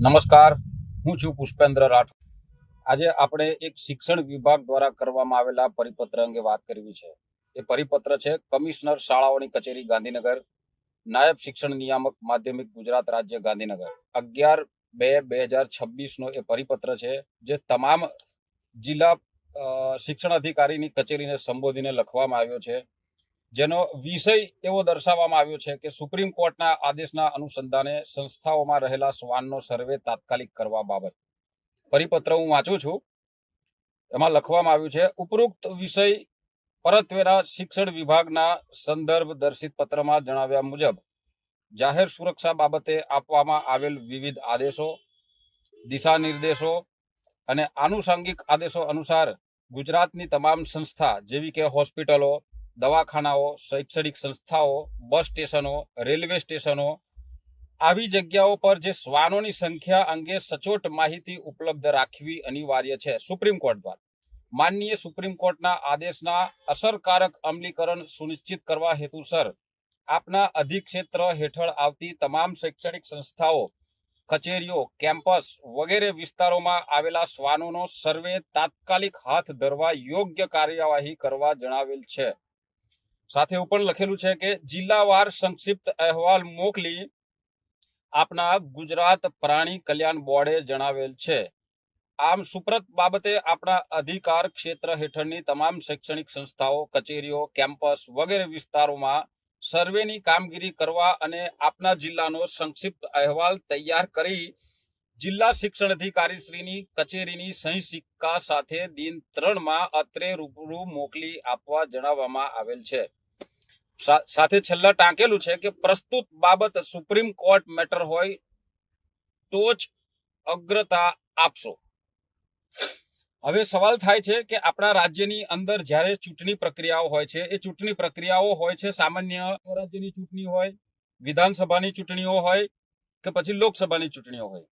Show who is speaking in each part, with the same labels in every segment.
Speaker 1: નમસ્કાર, હું છું પુષ્પેન્દ્ર રાઠોડ. આજે આપણે એક શિક્ષણ વિભાગ દ્વારા કરવામાં આવેલા પરિપત્ર અંગે વાત કરવી છે. એ પરિપત્ર છે કમિશનર શાળાઓની કચેરી ગાંધીનગર, નાયબ શિક્ષણ નિયામક માધ્યમિક ગુજરાત રાજ્ય ગાંધીનગર. અગિયાર બે બે હજાર છવ્વીસનો એ પરિપત્ર છે જે તમામ જિલ્લા શિક્ષણ અધિકારીની કચેરીને સંબોધીને લખવામાં આવ્યો છે. જેનો વિષય એવો દર્શાવવામાં આવ્યો છે કે સુપ્રીમ કોર્ટના આદેશના અનુસંધાને સંસ્થાઓમાં રહેલા શ્વાનનો સર્વે તાત્કાલિક કરવા બાબત. પરિપત્ર હું વાંચું છું. એમાં લખવામાં આવ્યું છે, ઉપરોક્ત વિષય પરતવેરા શિક્ષણ વિભાગના સંદર્ભ દર્શિત પત્રમાં જણાવ્યા મુજબ, જાહેર સુરક્ષા બાબતે આપવામાં આવેલ વિવિધ આદેશો દિશા નિર્દેશો અને આનુષાંગિક આદેશો અનુસાર ગુજરાતની તમામ સંસ્થા, જેવી કે હોસ્પિટલો દવાખાનાઓ, શૈક્ષણિક સંસ્થાઓ, બસ સ્ટેશનો, રેલવે સ્ટેશનો, આવી જગ્યાઓ પર જે શ્વાનોની સંખ્યા અંગે સચોટ માહિતી ઉપલબ્ધ રાખવી અનિવાર્ય છે. સુપ્રીમ કોર્ટ દ્વારા. માનનીય સુપ્રીમ કોર્ટના આદેશના અસરકારક અમલીકરણ સુનિશ્ચિત કરવા હેતુસર આપના અધિક્ષેત્ર હેઠળ આવતી તમામ શૈક્ષણિક સંસ્થાઓ, કચેરીઓ, કેમ્પસ વગેરે વિસ્તારોમાં આવેલા શ્વાનોનો સર્વે તાત્કાલિક હાથ ધરવા યોગ્ય કાર્યવાહી કરવા જણાવેલ છે. સાથે ઉપર લખેલું છે કે, જિલ્લાવાર સંક્ષિપ્ત અહેવાલ મોકલી આપના ગુજરાત પ્રાણી કલ્યાણ બોર્ડે જણાવેલ છે. આમ સુપ્રત બાબતે આપણા અધિકાર ક્ષેત્ર હેઠળની તમામ શૈક્ષણિક સંસ્થાઓ, કચેરીઓ, કેમ્પસ વગેરે વિસ્તારોમાં સર્વેની કામગીરી કરવા અને આપના જિલ્લાનો સંક્ષિપ્ત અહેવાલ તૈયાર કરી જિલ્લા શિક્ષણ અધિકારીશ્રીની કચેરીની સહી સિક્કા સાથે દિન ત્રણમાં અત્રે રૂબરૂ મોકલી આપવા જણાવવામાં આવેલ છે. સાથે છેલ્લા ટાંકેલું છે કે પ્રસ્તુત બાબત સુપ્રીમ કોર્ટ મેટર હોય તો જ અગ્રતા આપશો. હવે સવાલ થાય છે કે આપણા રાજ્યની અંદર જ્યારે ચૂંટણી પ્રક્રિયાઓ હોય છે, એ ચૂંટણી પ્રક્રિયાઓ હોય છે સામાન્ય રાજ્યની ચૂંટણી હોય, વિધાનસભાની ચૂંટણીઓ હોય કે પછી લોકસભાની ચૂંટણીઓ હોય.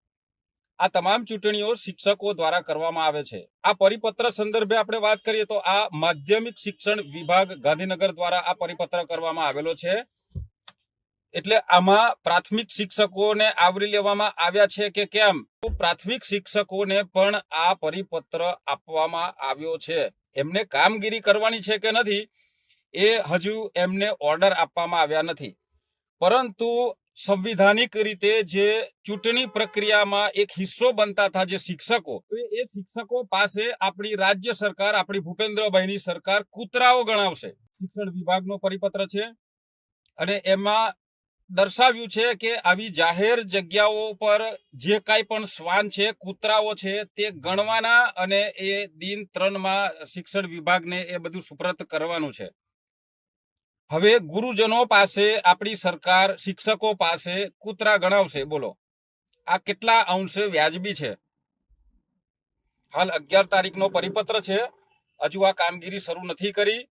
Speaker 1: આ તમામ ચૂંટણીઓ શિક્ષકો દ્વારા કરવામાં આવે છે. આ પરિપત્ર સંદર્ભે આપણે વાત કરીએ તો આ માધ્યમિક શિક્ષણ વિભાગ ગાંધીનગર દ્વારા આ પરિપત્ર કરવામાં આવેલો છે. એટલે આમાં પ્રાથમિક શિક્ષકોને આવરી લેવામાં આવ્યા છે કે કેમ? પ્રાથમિક શિક્ષકોને પણ આ પરિપત્ર આપવામાં આવ્યો છે. એમને કામગીરી કરવાની છે કે નથી એ હજુ એમને ઓર્ડર આપવામાં આવ્યા નથી. પરંતુ સંવિધાનિક રીતે જે ચૂંટણી પ્રક્રિયામાં એક હિસ્સો બનતા હતા જે શિક્ષકો એ શિક્ષકો પાસે આપણી રાજ્ય સરકાર, આપણી ભૂપેન્દ્રભાઈની સરકાર કૂતરાઓ ગણાવશે. શિક્ષણ વિભાગનો પરિપત્ર છે અને એમાં દર્શાવ્યું છે કે આવી જાહેર જગ્યાઓ પર જે કાંઈ પણ શ્વાન છે, કૂતરાઓ છે, તે ગણવાના અને એ દિન ત્રણમાં શિક્ષણ વિભાગને એ બધું સુપ્રત કરવાનું છે. હવે ગુરુજનો પાસે, આપણી સરકાર, શિક્ષકો પાસે કૂતરા ગણાવશે, બોલો. આ કેટલા અંશે વ્યાજબી છે? હાલ અગિયાર તારીખનો પરિપત્ર છે. હજુ આ કામગીરી શરૂ નથી કરી.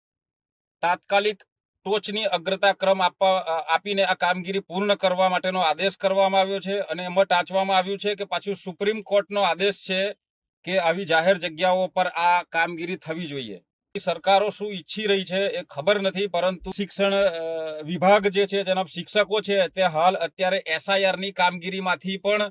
Speaker 1: તાત્કાલિક ટોચની અગ્રતા ક્રમ આપવા આપીને આ કામગીરી પૂર્ણ કરવા માટેનો આદેશ કરવામાં આવ્યો છે અને એમાં ટાંચવામાં આવ્યું છે કે પાછું સુપ્રીમ કોર્ટનો આદેશ છે કે આવી જાહેર જગ્યાઓ પર આ કામગીરી થવી જોઈએ. સરકારો શું ઈચ્છી રહી છે એ ખબર નથી, પરંતુ શિક્ષણ વિભાગ જે છે, જેના શિક્ષકો છે, તે હાલ અત્યારે એસઆઈઆરની કામગીરીમાંથી પણ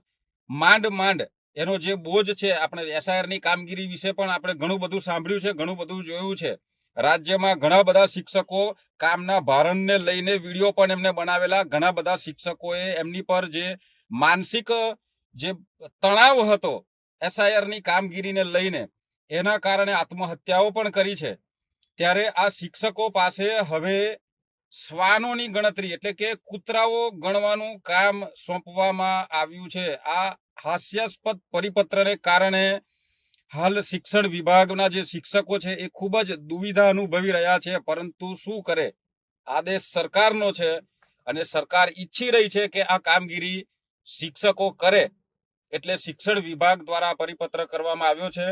Speaker 1: માંડ માંડ એનો જે બોજ છે, આપણે એસઆઈઆરની કામગીરી વિશે પણ આપણે ઘણું બધું સાંભળ્યું છે, ઘણું બધું જોયું છે. રાજ્યમાં ઘણા બધા શિક્ષકો કામના ભારણને લઈને વીડિયો પણ એમને બનાવેલા. ઘણા બધા શિક્ષકોએ એમની પર જે માનસિક, જે તણાવ હતો એસઆઈઆરની કામગીરીને લઈને એના કારણે આત્મહત્યાઓ પણ કરી છે. ત્યારે આ શિક્ષકો પાસે હવે શ્વાનોની ગણતરી એટલે કે કૂતરાઓ ગણવાનું કામ સોંપવામાં આવ્યું છે. આ હાસ્યાસ્પદ પરિપત્રને કારણે હાલ શિક્ષણ વિભાગના જે શિક્ષકો છે એ ખૂબ જ દુવિધા અનુભવી રહ્યા છે. પરંતુ શું કરે? આદેશ સરકારનો છે અને સરકાર ઈચ્છી રહી છે કે આ કામગીરી શિક્ષકો કરે. એટલે શિક્ષણ વિભાગ દ્વારા પરિપત્ર કરવામાં આવ્યો છે.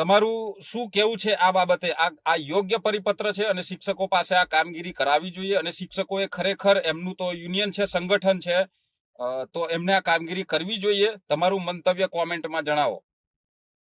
Speaker 1: તમારું શું કેવું છે આ બાબતે? આ આ યોગ્ય પરિપત્ર છે અને શિક્ષકો પાસે આ કામગીરી કરાવવી જોઈએ અને શિક્ષકોએ ખરેખર એમનું તો યુનિયન છે, સંગઠન છે તો એમને આ કામગીરી કરવી જોઈએ. તમારું મંતવ્ય કોમેન્ટમાં જણાવો.